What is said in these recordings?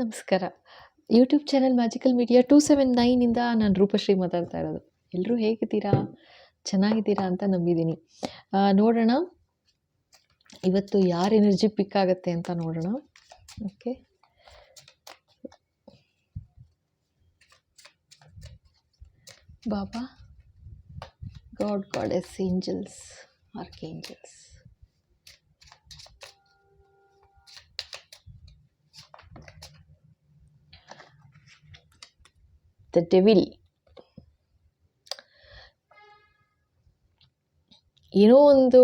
ನಮಸ್ಕಾರ. YouTube channel Magical Media two seven ನೈನಿಂದ ನಾನು ರೂಪಶ್ರೀ ಮಾತಾಡ್ತಾ ಇರೋದು. ಎಲ್ಲರೂ ಹೇಗಿದ್ದೀರಾ? ಚೆನ್ನಾಗಿದ್ದೀರಾ ಅಂತ ನಂಬಿದ್ದೀನಿ. ನೋಡೋಣ. ಇವತ್ತು ಯಾರು ಎನರ್ಜಿ ಪಿಕ್ ಆಗುತ್ತೆ ಅಂತ ನೋಡೋಣ. Okay Baba. God goddess angels archangels the devil. ಏನೋ ಒಂದು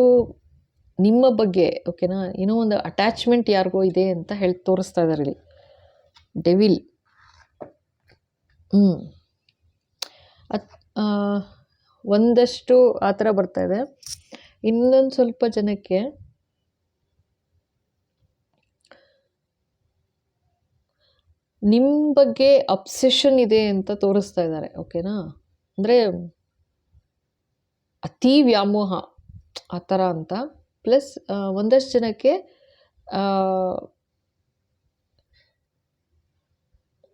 ನಿಮ್ಮ ಬಗ್ಗೆ ಓಕೆನಾ ಏನೋ ಒಂದು ಅಟ್ಯಾಚ್ಮೆಂಟ್ ಯಾರಿಗೋ ಇದೆ ಅಂತ ಹೇಳಿ, ತೋರಿಸ್ತಾ ಇದ್ದಾರೆ ಇಲ್ಲಿ. ಡೆವಿಲ್ ಹ್ಞೂ ಅತ್ ಒಂದಷ್ಟು ಆ ಥರ ಬರ್ತಾ ಇದೆ. ಇನ್ನೊಂದು ಸ್ವಲ್ಪ ಜನಕ್ಕೆ ನಿಮ್ಮ ಬಗ್ಗೆ ಅಬ್ಸೆಷನ್ ಇದೆ ಅಂತ ತೋರಿಸ್ತಾ ಇದ್ದಾರೆ ಓಕೆನಾ ಅಂದರೆ ಅತಿ ವ್ಯಾಮೋಹ ಆ ಥರ ಅಂತ. ಪ್ಲಸ್ ಒಂದಷ್ಟು ಜನಕ್ಕೆ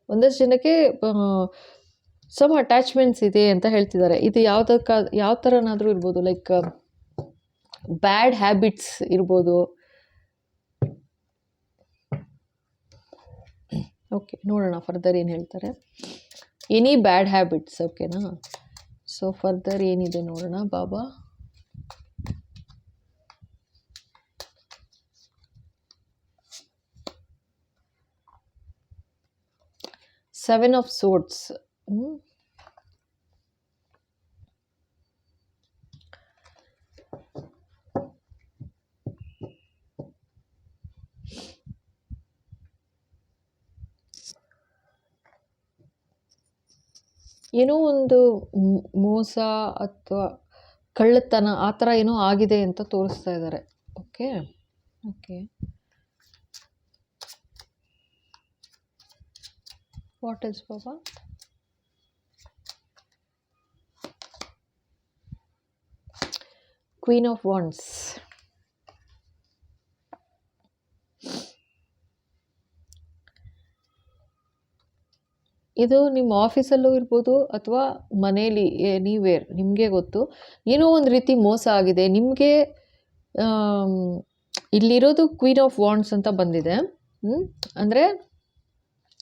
ಒಂದಷ್ಟು ಜನಕ್ಕೆ ಸಮ್ ಅಟ್ಯಾಚ್ಮೆಂಟ್ಸ್ ಇದೆ ಅಂತ ಹೇಳ್ತಿದ್ದಾರೆ. ಇದು ಯಾವುದಕ್ಕ, ಯಾವ ಥರನಾದರೂ ಇರ್ಬೋದು ಲೈಕ್ ಬ್ಯಾಡ್ ಹ್ಯಾಬಿಟ್ಸ್ ಇರ್ಬೋದು ಓಕೆ ನೋಡೋಣ ಫರ್ದರ್ ಏನು ಹೇಳ್ತಾರೆ. ಎನಿ ಬ್ಯಾಡ್ ಹ್ಯಾಬಿಟ್ಸ್ ಓಕೆನಾ ಸೊ ಫರ್ದರ್ ಏನಿದೆ ನೋಡೋಣ, ಬಾಬಾ? ಸೆವೆನ್ ಆಫ್ ಸೋಟ್ಸ್ ಏನೋ ಒಂದು ಮೋಸ ಅಥವಾ ಕಳ್ಳತನ ಆ ಥರ ಏನೋ ಆಗಿದೆ ಅಂತ ತೋರಿಸ್ತಾ ಇದ್ದಾರೆ. Okay? Okay. What is Baba queen of wands ಇದು ನಿಮ್ಮ ಆಫೀಸಲ್ಲೂ ಇರ್ಬೋದು ಅಥವಾ ಮನೇಲಿ ಎನಿವೇರ್ ನಿಮಗೆ ಗೊತ್ತು. ಏನೋ ಒಂದು ರೀತಿ ಮೋಸ ಆಗಿದೆ. ನಿಮಗೆ ಇಲ್ಲಿರೋದು ಕ್ವೀನ್ ಆಫ್ ವಾಂಡ್ಸ್ ಅಂತ ಬಂದಿದೆ. ಅಂದರೆ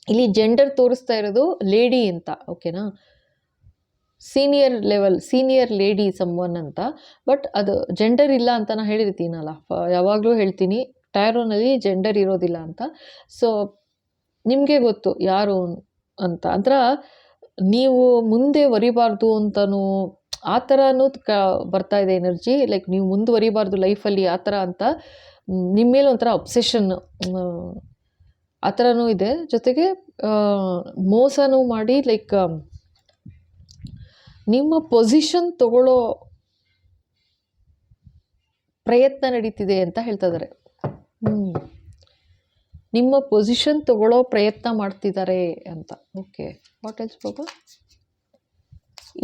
ಇಲ್ಲಿ ಜೆಂಡರ್ ತೋರಿಸ್ತಾ ಇರೋದು ಲೇಡಿ ಅಂತ, ಓಕೆನಾ? Senior level, senior lady someone ಅಂತ. ಬಟ್ ಅದು ಜೆಂಡರ್ ಇಲ್ಲ ಅಂತ ನಾನು ಹೇಳಿರ್ತೀನಲ್ಲ. ಯಾವಾಗಲೂ ಹೇಳ್ತೀನಿ ಟೈರೋನಲ್ಲಿ ಜೆಂಡರ್ ಇರೋದಿಲ್ಲ ಅಂತ. ಸೊ, ನಿಮಗೆ ಗೊತ್ತು ಯಾರು ಅಂತ. ಅಂದ್ರೆ ನೀವು ಮುಂದೆ ವರಿಬಾರ್ದು ಅಂತನೂ ಆ ಥರನೂ ಕ ಬರ್ತಾ ಇದೆ ಎನರ್ಜಿ. ಲೈಕ್ ನೀವು ಮುಂದುವರಿಬಾರ್ದು ಲೈಫಲ್ಲಿ ಆ ಥರ ಅಂತ ನಿಮ್ಮ ಮೇಲೆ ಒಂಥರ ಅಬ್ಸೆಷನ್, ಆ ಥರನೂ ಇದೆ. ಜೊತೆಗೆ ಮೋಸನೂ ಮಾಡಿ ಲೈಕ್ ನಿಮ್ಮ ಪೊಸಿಷನ್ ತಗೊಳ್ಳೋ ಪ್ರಯತ್ನ ನಡೀತಿದೆ ಅಂತ ಹೇಳ್ತಾ ಇದ್ದಾರೆ ಹ್ಮ್. ನಿಮ್ಮ ಪೊಸಿಷನ್ ತಗೊಳ್ಳೋ ಪ್ರಯತ್ನ ಮಾಡ್ತಿದ್ದಾರೆ ಅಂತ. ಓಕೆ ವಾಟ್ ಎಲ್ಸ್ ಬಾಬಾ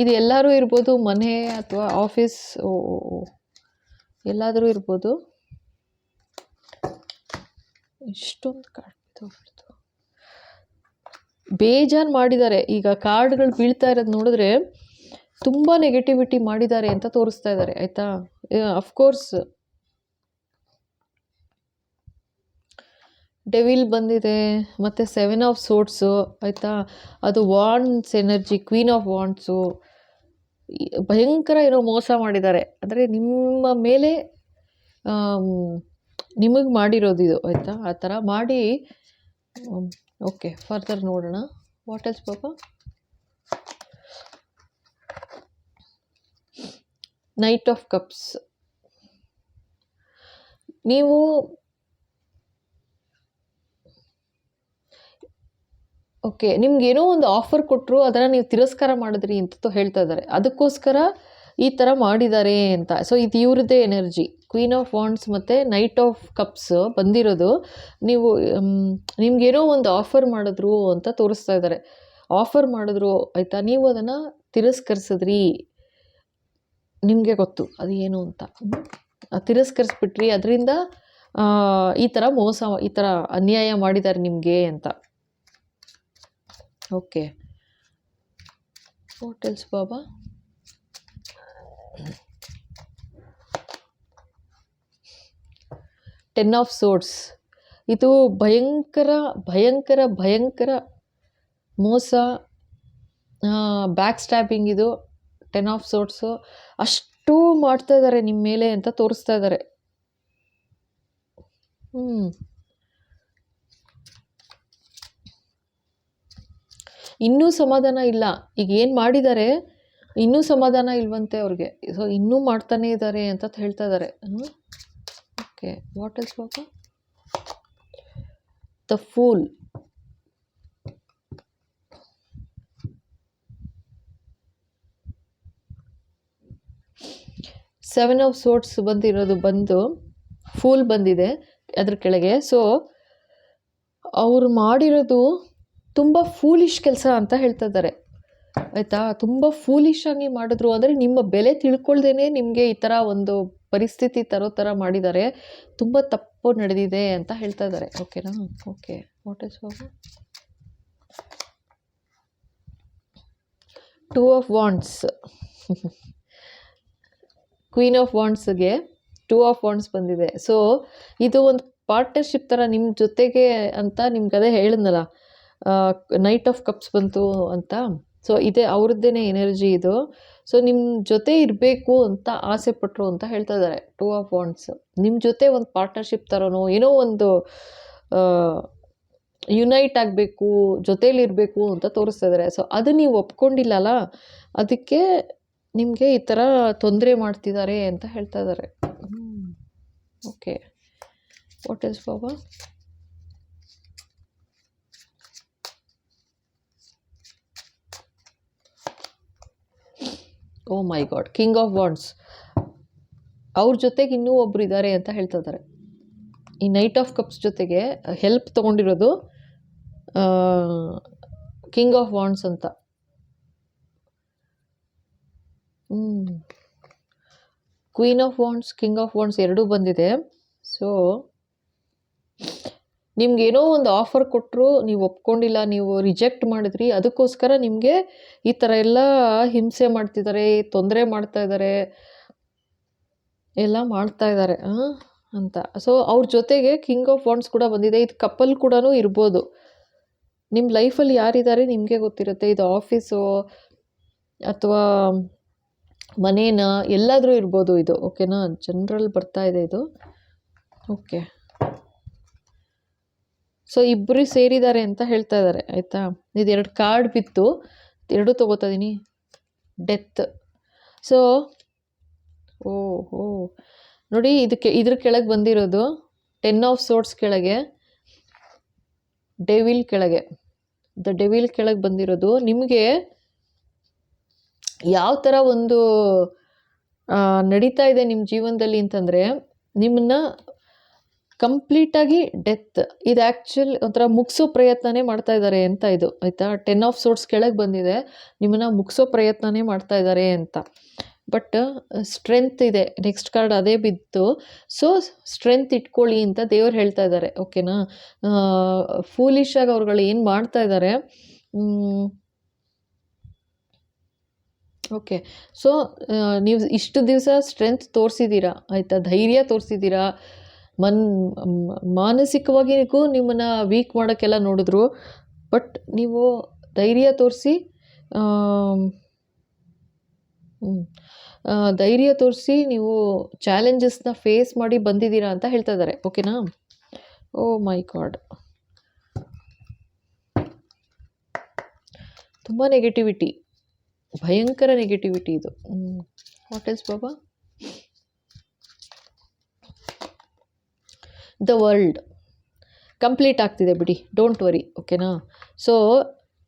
ಇದು ಎಲ್ಲರೂ ಇರ್ಬೋದು, ಮನೆ ಅಥವಾ ಆಫೀಸ್. ಎಲ್ಲಾದರೂ ಇರ್ಬೋದು. ಇಷ್ಟೊಂದು ಕಾರ್ಡ್ ಬಿದ್ದೋಗ್ಬಿಡ್ತು ಬೇಜಾನ್ ಮಾಡಿದ್ದಾರೆ. ಈಗ ಕಾರ್ಡ್ಗಳು ಬೀಳ್ತಾ ಇರೋದು ನೋಡಿದ್ರೆ ತುಂಬ ನೆಗೆಟಿವಿಟಿ ಮಾಡಿದ್ದಾರೆ ಅಂತ ತೋರಿಸ್ತಾ ಇದ್ದಾರೆ, ಆಯಿತಾ? ಅಫ್ಕೋರ್ಸ್ ಡೆವಿಲ್ ಬಂದಿದೆ, ಮತ್ತು ಸೆವೆನ್ ಆಫ್ ಸೋಟ್ಸು ಆಯಿತಾ? ಅದು wands energy queen of wands ಭಯಂಕರ ಏನೋ ಮೋಸ ಮಾಡಿದ್ದಾರೆ. ಅಂದರೆ ನಿಮ್ಮ ಮೇಲೆ ನಿಮಗೆ ಮಾಡಿರೋದು ಇದು, ಆಯಿತಾ? ಆ ಥರ ಮಾಡಿ ಓಕೆ ಫರ್ದರ್ ನೋಡೋಣ. ವಾಟ್ ಎಲ್ಸ್ ಪಾಪ? ನೈಟ್ ಆಫ್ ಕಪ್ಸ್ ನೀವು ಓಕೆ ನಿಮ್ಗೆ ಏನೋ ಒಂದು ಆಫರ್ ಕೊಟ್ಟರು ಅದನ್ನು ನೀವು ತಿರಸ್ಕಾರ ಮಾಡಿದ್ರಿ ಅಂತ ಹೇಳ್ತಾ ಇದ್ದಾರೆ. ಅದಕ್ಕೋಸ್ಕರ ಈ ಥರ ಮಾಡಿದ್ದಾರೆ ಅಂತ. ಸೊ ಇದು ಇವ್ರದ್ದೇ ಎನರ್ಜಿ ಕ್ವೀನ್ ಆಫ್ ವಾಂಡ್ಸ್ ಮತ್ತು ನೈಟ್ ಆಫ್ ಕಪ್ಸ್ ಬಂದಿರೋದು. ನೀವು ನಿಮಗೇನೋ ನಿಮ್ಗೇನೋ ಒಂದು ಆಫರ್ ಮಾಡಿದ್ರು ಅಂತ ತೋರಿಸ್ತಾ ಇದ್ದಾರೆ. ಆಫರ್ ಮಾಡಿದ್ರು, ಆಯಿತಾ? ನೀವು ಅದನ್ನು ತಿರಸ್ಕರಿಸಿದ್ರಿ. ನಿಮಗೆ ಗೊತ್ತು ಅದು ಏನು ಅಂತ. ತಿರಸ್ಕರಿಸ್ಬಿಟ್ರಿ. ಅದರಿಂದ ಈ ಥರ ಮೋಸ, ಈ ಥರ ಅನ್ಯಾಯ ಮಾಡಿದ್ದಾರೆ ನಿಮಗೆ ಅಂತ. Okay. Hotels Baba? Ten of swords ಇದು ಭಯಂಕರ ಭಯಂಕರ ಭಯಂಕರ ಮೋಸ ಬ್ಯಾಕ್ ಸ್ಟ್ಯಾಪಿಂಗ್ ಇದು. ಟೆನ್ ಆಫ್ ಸೋರ್ಟ್ಸು ಅಷ್ಟು ಮಾಡ್ತಾ ಇದ್ದಾರೆ ನಿಮ್ಮ ಮೇಲೆ ಅಂತ ತೋರಿಸ್ತಾ ಇದ್ದಾರೆ ಹ್ಞೂ ಇನ್ನೂ ಸಮಾಧಾನ ಇಲ್ಲ. ಈಗ ಏನು ಮಾಡಿದ್ದಾರೆ ಇನ್ನೂ ಸಮಾಧಾನ ಇಲ್ವಂತೆ ಅವ್ರಿಗೆ. ಸೊ ಇನ್ನೂ ಮಾಡ್ತಾನೇ ಇದ್ದಾರೆ ಅಂತ ಹೇಳ್ತಾ ಇದ್ದಾರೆ okay what else Baba the fool seven of swords ಬಂದಿರೋದು ಬಂದು ಫೂಲ್ ಬಂದಿದೆ ಅದ್ರ ಕೆಳಗೆ. ಸೊ ಅವರು ಮಾಡಿರೋದು ತುಂಬ ಫೂಲಿಶ್ ಕೆಲಸ ಅಂತ ಹೇಳ್ತಾ ಇದ್ದಾರೆ. ಆಯಿತಾ? ತುಂಬ ಫೂಲಿಶಾಗಿ ಮಾಡಿದ್ರು. ಅಂದರೆ ನಿಮ್ಮ ಬೆಲೆ ತಿಳ್ಕೊಳ್ದೇ ನಿಮಗೆ ಈ ಥರ ಒಂದು ಪರಿಸ್ಥಿತಿ ತರೋ ಥರ ಮಾಡಿದ್ದಾರೆ. ತುಂಬ ತಪ್ಪು ನಡೆದಿದೆ ಅಂತ ಹೇಳ್ತಾ ಇದ್ದಾರೆ. ಓಕೆನಾ okay what is two of wands queen of ವಾಂಡ್ಸ್ಗೆ two of wands ಬಂದಿದೆ. ಸೊ ಇದು ಒಂದು ಪಾರ್ಟ್ನರ್ಶಿಪ್ ಥರ ನಿಮ್ಮ ಜೊತೆಗೆ ಅಂತ ನಿಮ್ಗೆ ಅದೇ ಹೇಳಿದ್ನಲ್ಲ. ನೈಟ್ ಆಫ್ ಕಪ್ಸ್ ಬಂತು ಅಂತ. ಸೊ ಇದೇ ಅವ್ರದ್ದೇ ಎನರ್ಜಿ ಇದು. ಸೊ ನಿಮ್ಮ ಜೊತೆ ಇರಬೇಕು ಅಂತ ಆಸೆ ಪಟ್ಟರು ಅಂತ ಹೇಳ್ತಾ ಇದ್ದಾರೆ ಟೂ ಆಫ್ ವಾಂಡ್ಸ್ ನಿಮ್ಮ ಜೊತೆ ಒಂದು ಪಾರ್ಟ್ನರ್ಶಿಪ್ ಥರನೋ ಏನೋ ಒಂದು ಯುನೈಟ್ ಆಗಬೇಕು ಜೊತೇಲಿರಬೇಕು ಅಂತ ತೋರಿಸ್ತಾ ಇದ್ದಾರೆ. ಸೊ ಅದು ನೀವು ಒಪ್ಕೊಂಡಿಲ್ಲಲ್ಲ ಅದಕ್ಕೆ ನಿಮಗೆ ಈ ಥರ ತೊಂದರೆ ಮಾಡ್ತಿದ್ದಾರೆ ಅಂತ ಹೇಳ್ತಾ ಇದ್ದಾರೆ. Okay what is Baba oh my god king of wands ಅವ್ರ ಜೊತೆಗೆ ಇನ್ನೂ ಒಬ್ರು ಇದ್ದಾರೆ ಅಂತ ಹೇಳ್ತಾ ಇದ್ದಾರೆ ಈ ನೈಟ್ ಆಫ್ ಕಪ್ಸ್ ಜೊತೆಗೆ ಹೆಲ್ಪ್ ತೊಗೊಂಡಿರೋದು ಕಿಂಗ್ ಆಫ್ ವಾಂಡ್ಸ್ ಅಂತ. Queen of wands king of wands ಎರಡೂ ಬಂದಿದೆ. ಸೊ ನಿಮ್ಗೇನೋ ಒಂದು ಆಫರ್ ಕೊಟ್ಟರು ನೀವು ಒಪ್ಕೊಂಡಿಲ್ಲ, ನೀವು ರಿಜೆಕ್ಟ್ ಮಾಡಿದ್ರಿ, ಅದಕ್ಕೋಸ್ಕರ ನಿಮಗೆ ಈ ಥರ ಎಲ್ಲ ಹಿಂಸೆ ಮಾಡ್ತಿದ್ದಾರೆ ತೊಂದರೆ ಮಾಡ್ತಾ ಇದ್ದಾರೆ ಎಲ್ಲ ಮಾಡ್ತಾ ಇದ್ದಾರೆ ಅಂತ. ಸೊ ಅವ್ರ ಜೊತೆಗೆ ಕಿಂಗ್ ಆಫ್ ವಾಂಡ್ಸ್ ಕೂಡ ಬಂದಿದೆ. ಇದು ಕಪಲ್ ಕೂಡ ಇರ್ಬೋದು. ನಿಮ್ಮ ಲೈಫಲ್ಲಿ ಯಾರಿದ್ದಾರೆ ನಿಮಗೆ ಗೊತ್ತಿರುತ್ತೆ. ಇದು ಆಫೀಸು ಅಥವಾ ಮನೇನ, ಎಲ್ಲಾದರೂ ಇರ್ಬೋದು ಇದು. ಓಕೆನಾ ಜನರಲ್ ಬರ್ತಾ ಇದೆ ಇದು. ಓಕೆ ಸೊ ಇಬ್ಬರು ಸೇರಿದ್ದಾರೆ ಅಂತ ಹೇಳ್ತಾ ಇದ್ದಾರೆ ಆಯಿತಾ? ಇದು ಎರಡು ಕಾರ್ಡ್ ಬಿತ್ತು. ಎರಡು ತೊಗೋತಾ ಇದ್ದೀನಿ ಡೆತ್ ಸೊ ಓ ಓ ನೋಡಿ, ಇದಕ್ಕೆ, ಇದ್ರ ಕೆಳಗೆ ಬಂದಿರೋದು ಟೆನ್ ಆಫ್ ಸೋರ್ಟ್ಸ್ ಕೆಳಗೆ ಡೆವಿಲ್ ಕೆಳಗೆ. ದ ಡೆವಿಲ್ ಕೆಳಗೆ ಬಂದಿರೋದು. ನಿಮಗೆ ಯಾವ ಥರ ಒಂದು ನಡೀತಾ ಇದೆ ನಿಮ್ಮ ಜೀವನದಲ್ಲಿ ಅಂತಂದರೆ ನಿಮ್ಮನ್ನ ಕಂಪ್ಲೀಟಾಗಿ ಡೆತ್. ಇದು ಆ್ಯಕ್ಚುಲ್ ಒಂಥರ ಮುಗಿಸೋ ಪ್ರಯತ್ನನೇ ಮಾಡ್ತಾ ಇದ್ದಾರೆ ಅಂತ ಇದು, ಆಯಿತಾ? ಟೆನ್ ಆಫ್ ಸೋರ್ಟ್ಸ್ ಕೆಳಗೆ ಬಂದಿದೆ, ನಿಮ್ಮನ್ನು ಮುಗಿಸೋ ಪ್ರಯತ್ನನೇ ಮಾಡ್ತಾ ಇದ್ದಾರೆ ಅಂತ. ಬಟ್ ಸ್ಟ್ರೆಂತ್ ಇದೆ ನೆಕ್ಸ್ಟ್ ಕಾರ್ಡ್ ಅದೇ ಬಿತ್ತು ಸೊ ಸ್ಟ್ರೆಂತ್ ಇಟ್ಕೊಳ್ಳಿ ಅಂತ ದೇವ್ರು ಹೇಳ್ತಾ ಇದ್ದಾರೆ ಓಕೆನಾ ಫೂಲಿಶಾಗಿ ಅವ್ರುಗಳು ಏನು ಮಾಡ್ತಾ ಇದ್ದಾರೆ ಓಕೆ ಸೊ ನೀವು ಇಷ್ಟು ದಿವಸ ಸ್ಟ್ರೆಂತ್ ತೋರಿಸಿದ್ದೀರಾ ಆಯಿತಾ? ಧೈರ್ಯ ತೋರಿಸಿದ್ದೀರಾ ಮನ್ ಮಾನಸಿಕವಾಗಿಗೂ ನಿಮ್ಮನ್ನು ವೀಕ್ ಮಾಡೋಕ್ಕೆಲ್ಲ ನೋಡಿದ್ರು. ಬಟ್ ನೀವು ಧೈರ್ಯ ತೋರಿಸಿ ಧೈರ್ಯ ತೋರಿಸಿ ನೀವು ಚಾಲೆಂಜಸ್ನ ಫೇಸ್ ಮಾಡಿ ಬಂದಿದ್ದೀರಾ ಅಂತ ಹೇಳ್ತಾ ಇದ್ದಾರೆ. ಓಕೆನಾ ಓ ಮೈ ಗಾಡ್ ತುಂಬ ನೆಗೆಟಿವಿಟಿ ಭಯಂಕರ ನೆಗೆಟಿವಿಟಿ ಇದು. What else Baba? The world. Complete ಆಗ್ತಿದೆ ಬಿಡಿ. ಡೋಂಟ್ ವರಿ ಓಕೆನಾ ಸೊ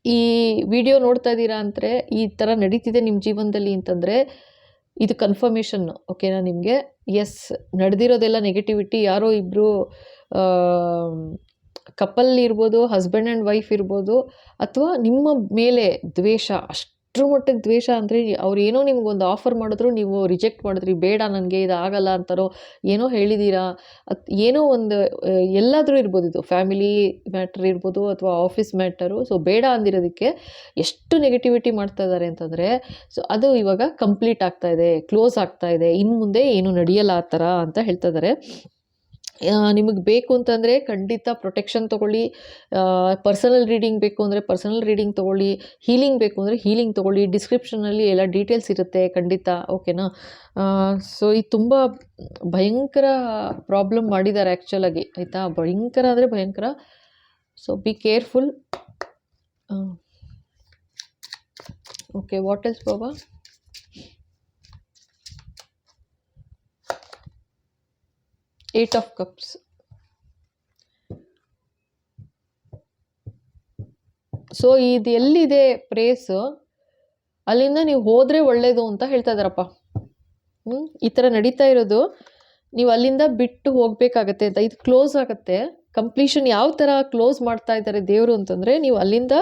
ಈ ವಿಡಿಯೋ ನೋಡ್ತಾ ಇದ್ದೀರಾ ಅಂದರೆ, ಈ ಥರ ನಡೀತಿದೆ ನಿಮ್ಮ ಜೀವನದಲ್ಲಿ ಅಂತಂದರೆ, ಇದು ಕನ್ಫರ್ಮೇಷನ್ನು ಓಕೆನಾ ನಿಮಗೆ? ಎಸ್ ನಡೆದಿರೋದೆಲ್ಲ ನೆಗೆಟಿವಿಟಿ ಯಾರೋ ಇಬ್ಬರು ಕಪಲ್ ಇರ್ಬೋದು ಹಸ್ಬೆಂಡ್ ಆ್ಯಂಡ್ ವೈಫ್ ಇರ್ಬೋದು, ಅಥವಾ ನಿಮ್ಮ ಮೇಲೆ ದ್ವೇಷ, ಅಷ್ಟು ಅಷ್ಟ್ರ ಮಟ್ಟಿಗೆ ದ್ವೇಷ ಅಂದರೆ ಅವ್ರು ಏನೋ ನಿಮ್ಗೊಂದು ಆಫರ್ ಮಾಡಿದ್ರು ನೀವು ರಿಜೆಕ್ಟ್ ಮಾಡಿದ್ರಿ, ಬೇಡ ನನಗೆ ಇದು ಆಗಲ್ಲ ಅಂತಾರೋ ಏನೋ ಹೇಳಿದ್ದೀರಾ ಅತ್ ಏನೋ ಒಂದು ಎಲ್ಲಾದರೂ ಇರ್ಬೋದು ಇದು ಫ್ಯಾಮಿಲಿ ಮ್ಯಾಟ್ರ್ ಇರ್ಬೋದು ಅಥವಾ ಆಫೀಸ್ ಮ್ಯಾಟರು ಸೊ ಬೇಡ ಅಂದಿರೋದಕ್ಕೆ ಎಷ್ಟು ನೆಗೆಟಿವಿಟಿ ಮಾಡ್ತಾ ಇದ್ದಾರೆ ಅಂತಂದರೆ ಸೊ ಅದು ಇವಾಗ ಕಂಪ್ಲೀಟ್ ಆಗ್ತಾ ಇದೆ ಕ್ಲೋಸ್ ಆಗ್ತಾ ಇದೆ ಇನ್ನು ಮುಂದೆ ಏನು ನಡೆಯಲ್ಲ ಆ ಥರ ಅಂತ ಹೇಳ್ತಾ ಇದ್ದಾರೆ ನಿಮಗೆ ಬೇಕು ಅಂತಂದರೆ ಖಂಡಿತ ಪ್ರೊಟೆಕ್ಷನ್ ತೊಗೊಳ್ಳಿ. ಪರ್ಸನಲ್ ರೀಡಿಂಗ್ ಬೇಕು ಅಂದರೆ ಪರ್ಸನಲ್ ರೀಡಿಂಗ್ ತೊಗೊಳ್ಳಿ. ಹೀಲಿಂಗ್ ಬೇಕು ಅಂದರೆ ಹೀಲಿಂಗ್ ತೊಗೊಳ್ಳಿ. ಡಿಸ್ಕ್ರಿಪ್ಷನಲ್ಲಿ ಎಲ್ಲ ಡೀಟೇಲ್ಸ್ ಇರುತ್ತೆ ಖಂಡಿತ ಓಕೆನಾ ಸೊ ಇದು ತುಂಬ ಭಯಂಕರ ಪ್ರಾಬ್ಲಮ್ ಮಾಡಿದ್ದಾರೆ ಆ್ಯಕ್ಚುಲಾಗಿ ಆಯಿತಾ? ಭಯಂಕರ ಅಂದರೆ ಭಯಂಕರ. So be careful okay what else Baba eight of cups so ಇದು ಎಲ್ಲಿದೆ ಪ್ರೇಸ್ ಅಲ್ಲಿಂದ ನೀವು ಹೋದರೆ ಒಳ್ಳೆಯದು ಅಂತ ಹೇಳ್ತಾ ಇದ್ದಾರಪ್ಪ. ಹ್ಞೂ ಈ ಥರ ನಡೀತಾ ಇರೋದು. ನೀವು ಅಲ್ಲಿಂದ ಬಿಟ್ಟು ಹೋಗಬೇಕಾಗತ್ತೆ. ಅಂತ ಇದು ಕ್ಲೋಸ್ ಆಗುತ್ತೆ. ಕಂಪ್ಲೀಷನ್ ಯಾವ ಥರ ಕ್ಲೋಸ್ ಮಾಡ್ತಾ ಇದ್ದಾರೆ ದೇವರು ಅಂತಂದರೆ ನೀವು ಅಲ್ಲಿಂದ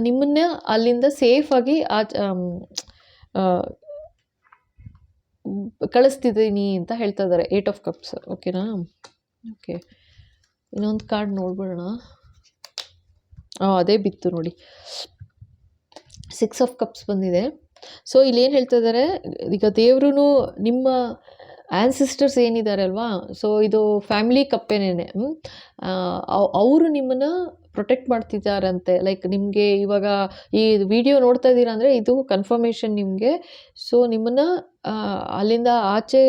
ನಿಮ್ಮನ್ನ ಅಲ್ಲಿಂದ ಸೇಫಾಗಿ ಆ, ಕಳಿಸ್ತಿದ್ದೀನಿ ಅಂತ ಹೇಳ್ತಾ ಇದ್ದಾರೆ. ಏಟ್ ಆಫ್ ಕಪ್ಸ್ ಓಕೆನಾ ಓಕೆ ಇನ್ನೊಂದು ಕಾರ್ಡ್ ನೋಡ್ಬಿಡೋಣ. ಹಾಂ ಅದೇ ಬಿತ್ತು ನೋಡಿ. ಸಿಕ್ಸ್ ಆಫ್ ಕಪ್ಸ್ ಬಂದಿದೆ. ಸೊ ಇಲ್ಲೇನು ಹೇಳ್ತಾ ಇದ್ದಾರೆ? ಈಗ ದೇವ್ರೂ ನಿಮ್ಮ ಆ್ಯನ್ಸಿಸ್ಟರ್ಸ್ ಏನಿದ್ದಾರೆ ಅಲ್ವಾ ಸೊ ಇದು ಫ್ಯಾಮಿಲಿ ಕಪ್ಪೇನೇ ಅವರು ನಿಮ್ಮನ್ನು ಪ್ರೊಟೆಕ್ಟ್ ಮಾಡ್ತಿದ್ದಾರಂತೆ. ಲೈಕ್ ನಿಮಗೆ ಇವಾಗ ಈ ವಿಡಿಯೋ ನೋಡ್ತಾ ಇದ್ದೀರಾ ಅಂದರೆ ಇದು ಕನ್ಫರ್ಮೇಷನ್ ನಿಮಗೆ. ಸೊ ನಿಮ್ಮನ್ನು ಅಲ್ಲಿಂದ ಆಚೆ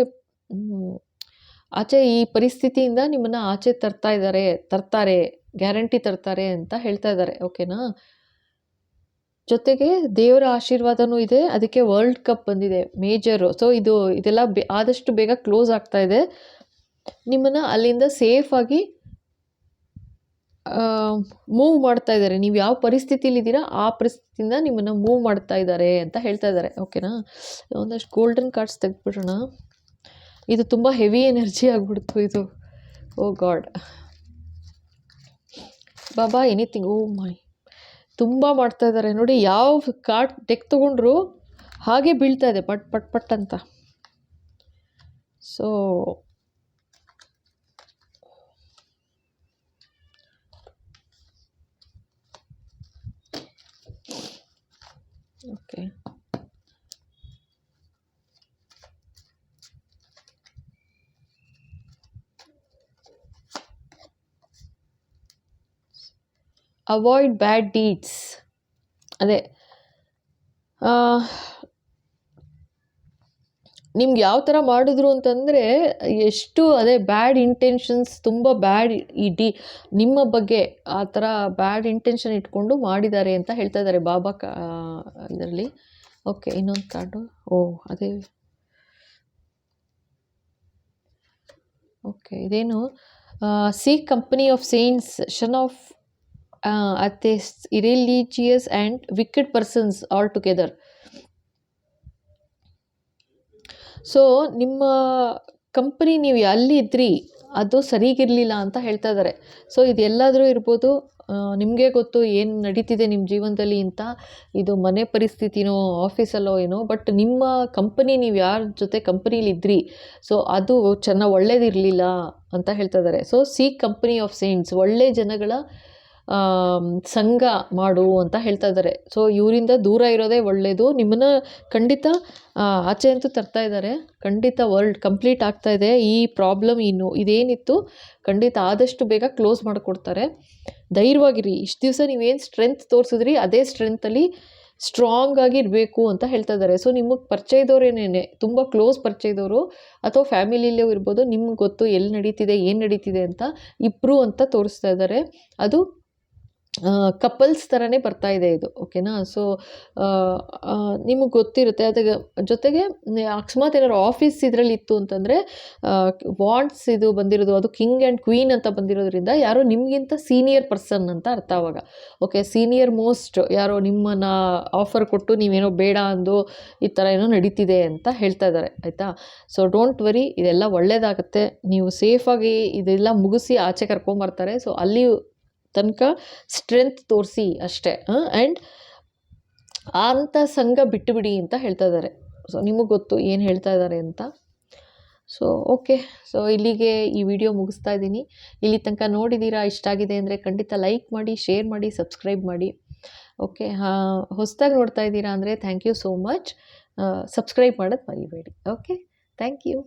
ಆಚೆ ಈ ಪರಿಸ್ಥಿತಿಯಿಂದ ನಿಮ್ಮನ್ನು ಆಚೆ ತರ್ತಾ ಇದ್ದಾರೆ, ತರ್ತಾರೆ ಗ್ಯಾರಂಟಿ ತರ್ತಾರೆ ಅಂತ ಹೇಳ್ತಾ ಇದ್ದಾರೆ. ಓಕೆನಾ ಜೊತೆಗೆ ದೇವರ ಆಶೀರ್ವಾದನೂ ಇದೆ. ಅದಕ್ಕೆ ವರ್ಲ್ಡ್ ಕಪ್ ಬಂದಿದೆ ಮೇಜರು ಸೊ ಇದು, ಇದೆಲ್ಲ ಬೆ, ಆದಷ್ಟು ಬೇಗ ಕ್ಲೋಸ್ ಆಗ್ತಾ ಇದೆ. ನಿಮ್ಮನ್ನು ಅಲ್ಲಿಂದ ಸೇಫಾಗಿ ಮೂವ್ ಮಾಡ್ತಾ ಇದ್ದಾರೆ. ನೀವು ಯಾವ ಪರಿಸ್ಥಿತಿಲಿದ್ದೀರಾ ಆ ಪರಿಸ್ಥಿತಿಯಿಂದ ನಿಮ್ಮನ್ನು ಮೂವ್ ಮಾಡ್ತಾ ಇದ್ದಾರೆ ಅಂತ ಹೇಳ್ತಾ ಇದ್ದಾರೆ. ಓಕೆನಾ ಒಂದಷ್ಟು ಗೋಲ್ಡನ್ ಕಾರ್ಡ್ಸ್ ತೆಗೆದ್ಬಿಡೋಣ. ಇದು ತುಂಬ ಹೆವಿ ಎನರ್ಜಿ ಆಗಿಬಿಡ್ತು ಇದು. ಓ ಗಾಡ್ ಬಾಬಾ ಎನಿಥಿಂಗ್ ಓ ಮೈ ತುಂಬ ಮಾಡ್ತಾ ಇದ್ದಾರೆ. ನೋಡಿ, ಯಾವ ಕಾರ್ಡ್ ಡೆಕ್ ತೊಗೊಂಡ್ರು ಹಾಗೆ ಬೀಳ್ತಾ ಇದೆ, ಪಟ್ ಪಟ್ ಪಟ್ ಅಂತ. So okay avoid bad deeds ಅದೇ ನಿಮ್ಗೆ ಯಾವ ಥರ ಮಾಡಿದ್ರು ಅಂತಂದರೆ, ಎಷ್ಟು ಅದೇ ಬ್ಯಾಡ್ ಇಂಟೆನ್ಷನ್ಸ್ ತುಂಬ ಬ್ಯಾಡ್ ಈ ಡಿ ನಿಮ್ಮ ಬಗ್ಗೆ ಆ ಥರ ಬ್ಯಾಡ್ ಇಂಟೆನ್ಷನ್ ಇಟ್ಕೊಂಡು ಮಾಡಿದ್ದಾರೆ ಅಂತ ಹೇಳ್ತಾ ಇದ್ದಾರೆ ಬಾಬಾ ಕ ಇದರಲ್ಲಿ. ಓಕೆ ಇನ್ನೊಂದು ಕಾರ್ಡು ಓ, ಅದೇ. ಓಕೆ ಇದೇನು? See company of saints shun of ಅತ್ತೆ irreligious and wicked persons all together so ನಿಮ್ಮ ಕಂಪ್ನಿ ನೀವು ಎಲ್ಲಿದ್ರಿ ಅದು ಸರಿಗಿರಲಿಲ್ಲ ಅಂತ ಹೇಳ್ತಾ ಇದ್ದಾರೆ ಸೊ ಇದು ಎಲ್ಲಾದರೂ ಇರ್ಬೋದು. ನಿಮಗೆ ಗೊತ್ತು ಏನು ನಡೀತಿದೆ ನಿಮ್ಮ ಜೀವನದಲ್ಲಿ ಅಂತ. ಇದು ಮನೆ ಪರಿಸ್ಥಿತಿನೋ, ಆಫೀಸಲ್ಲೋ ಏನೋ ಬಟ್ ನಿಮ್ಮ ಕಂಪನಿ ನೀವು ಯಾರ ಜೊತೆ ಕಂಪನೀಲಿ ಇದ್ರಿ? ಸೊ ಅದು ಚೆನ್ನಾಗಿ ಒಳ್ಳೇದಿರಲಿಲ್ಲ ಅಂತ ಹೇಳ್ತಾ ಇದ್ದಾರೆ so see company of saints ಒಳ್ಳೆ ಜನಗಳ ಸಂಘ ಮಾಡು ಅಂತ ಹೇಳ್ತಾ ಇದ್ದಾರೆ. ಸೊ ಇವರಿಂದ ದೂರ ಇರೋದೇ ಒಳ್ಳೆಯದು ನಿಮ್ಮನ್ನು ಖಂಡಿತ ಆಚೆ ಅಂತೂ ತರ್ತಾ ಇದ್ದಾರೆ. ಖಂಡಿತ ವರ್ಲ್ಡ್ ಕಂಪ್ಲೀಟ್ ಆಗ್ತಾ ಇದೆ. ಈ ಪ್ರಾಬ್ಲಮ್ ಇನ್ನು, ಇದೇನಿತ್ತು, ಖಂಡಿತ ಆದಷ್ಟು ಬೇಗ ಕ್ಲೋಸ್ ಮಾಡಿಕೊಡ್ತಾರೆ. ಧೈರ್ಯವಾಗಿರಿ. ಇಷ್ಟು ದಿವಸ ನೀವೇನು ಸ್ಟ್ರೆಂತ್ ತೋರಿಸಿದ್ರಿ, ಅದೇ ಸ್ಟ್ರೆಂತಲ್ಲಿ ಸ್ಟ್ರಾಂಗ್ ಆಗಿ ಇರಬೇಕು ಅಂತ ಹೇಳ್ತಾ ಇದ್ದಾರೆ. ಸೊ ನಿಮಗೆ ಪರಿಚಯದವ್ರೇನೇನೆ ತುಂಬ ಕ್ಲೋಸ್ ಪರಿಚಯದವರು, ಅಥವಾ ಫ್ಯಾಮಿಲಿಲೇ ಇರ್ಬೋದು, ನಿಮ್ಗೆ ಗೊತ್ತು ಎಲ್ಲಿ ನಡೀತಿದೆ, ಏನು ನಡೀತಿದೆ ಅಂತ ಇಬ್ಬರು ಅಂತ ತೋರಿಸ್ತಾ ಇದ್ದಾರೆ. ಅದು ಕಪಲ್ಸ್ ಥರನೇ ಬರ್ತಾ ಇದೆ ಇದು ಓಕೆನಾ ಸೊ ನಿಮಗೆ ಗೊತ್ತಿರುತ್ತೆ ಅದಕ್ಕೆ ಜೊತೆಗೆ ಅಕಸ್ಮಾತ್ ಏನಾದ್ರು ಆಫೀಸ್ ಇದರಲ್ಲಿ ಇತ್ತು ಅಂತಂದರೆ ವಾಂಡ್ಸ್ ಇದು ಬಂದಿರೋದು, ಅದು ಕಿಂಗ್ ಆ್ಯಂಡ್ ಕ್ವೀನ್ ಅಂತ ಬಂದಿರೋದ್ರಿಂದ ಯಾರೋ ನಿಮಗಿಂತ ಸೀನಿಯರ್ ಪರ್ಸನ್ ಅಂತ ಅರ್ಥ ಅವಾಗ ಓಕೆ ಸೀನಿಯರ್ ಮೋಸ್ಟ್ ಯಾರೋ ನಿಮ್ಮನ್ನು ಆಫರ್ ಕೊಟ್ಟು ನೀವೇನೋ ಬೇಡ ಅಂದು ಈ ಥರ ಏನೋ ನಡೀತಿದೆ ಅಂತ ಹೇಳ್ತಾ ಇದ್ದಾರೆ ಆಯಿತಾ? ಸೊ ಡೋಂಟ್ ವರಿ ಇದೆಲ್ಲ ಒಳ್ಳೆಯದಾಗುತ್ತೆ ನೀವು ಸೇಫಾಗಿ ಇದೆಲ್ಲ ಮುಗಿಸಿ ಆಚೆ ಕರ್ಕೊಂಬರ್ತಾರೆ ಸೊ ಅಲ್ಲಿ ತನಕ ಸ್ಟ್ರೆಂತ್ ತೋರಿಸಿ ಅಷ್ಟೇ ಆ್ಯಂಡ್ ಅಂಥ ಸಂಘ ಬಿಟ್ಟುಬಿಡಿ ಅಂತ ಹೇಳ್ತಾ ಇದ್ದಾರೆ. ಸೊ ನಿಮಗೆ ಗೊತ್ತು ಏನು ಹೇಳ್ತಾ ಇದ್ದಾರೆ ಅಂತ. ಸೊ ಓಕೆ ಸೊ ಇಲ್ಲಿಗೆ ಈ ವಿಡಿಯೋ ಮುಗಿಸ್ತಾ ಇದ್ದೀನಿ. ಇಲ್ಲಿ ತನಕ ನೋಡಿದ್ದೀರಾ ಇಷ್ಟ ಆಗಿದೆ ಅಂದರೆ ಖಂಡಿತ ಲೈಕ್ ಮಾಡಿ ಶೇರ್ ಮಾಡಿ ಸಬ್ಸ್ಕ್ರೈಬ್ ಮಾಡಿ. ಓಕೆ ಹೊಸದಾಗಿ ನೋಡ್ತಾ ಇದ್ದೀರಾ ಅಂದರೆ thank you so much subscribe ಮಾಡೋದು ಮರಿಬೇಡಿ. Okay thank you